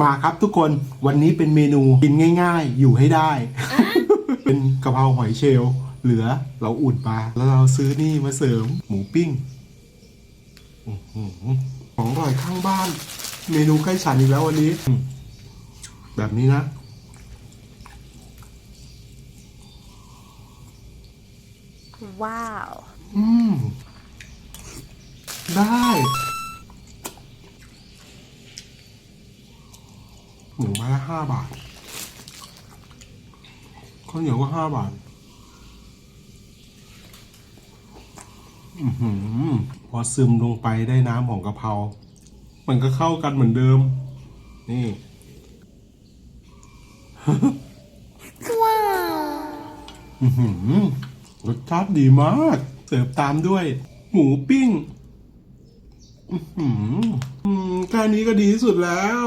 มาครับทุกคนวันนี้เป็นเมนูกินง่าย ๆ อยู่ให้ได้ เป็นกะเพราหอยเชลล์เหลือเราอุ่นปลาแล้วเราซื้อนี่มาเสริมหมูปิ้งอื้อหือของอร่อยข้างบ้าน เมนูใกล้ฉันอีกแล้ววันนี้อืมแบบนี้นะ ว้าว อืม ได้ หมูไม้ละห้าบาทข้าวเหนียวก็ห้าบาทอือหือพอซึมลงไปได้น้ำของกะเพรา มันก็เข้ากันเหมือนเดิม นี่ว้าวอื้อหือรสชาติดีมาก เสิร์ฟตามด้วย หมูปิ้งอื้อหืออืมแค่นี้ก็ดีที่สุดแล้ว